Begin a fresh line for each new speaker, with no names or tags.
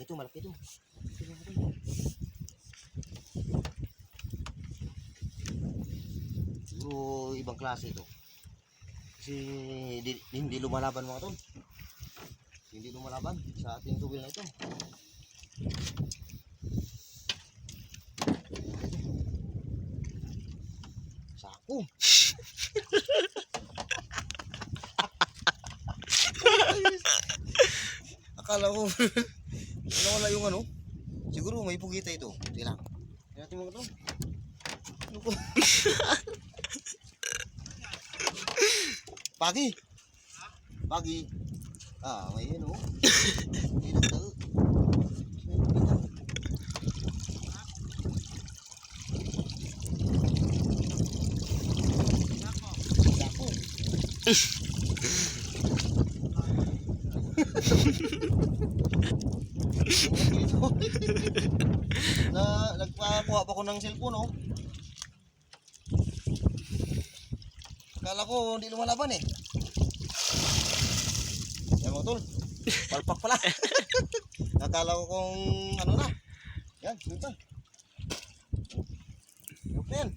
ito, malaki ito. Ito, mga tol. Siguro ibang klase ito. Kasi hindi, hindi lumalaban mga tol. Hindi lumalaban sa ating tubil na ito. Sako. Akala ko nawala yung ano. Siguro may pugita ito. Hindi lang. Tingnan natin mga. Ano ko? Pagi. Pagi. Ah, may yun oh. May nagdal. Sako. na nagpakuha pa ko ng cellphone oh. Akala ko hindi lumalaban eh. Yan mga tol. Palpak pala. Akala ko kung ano na. Yan, dito. Yan.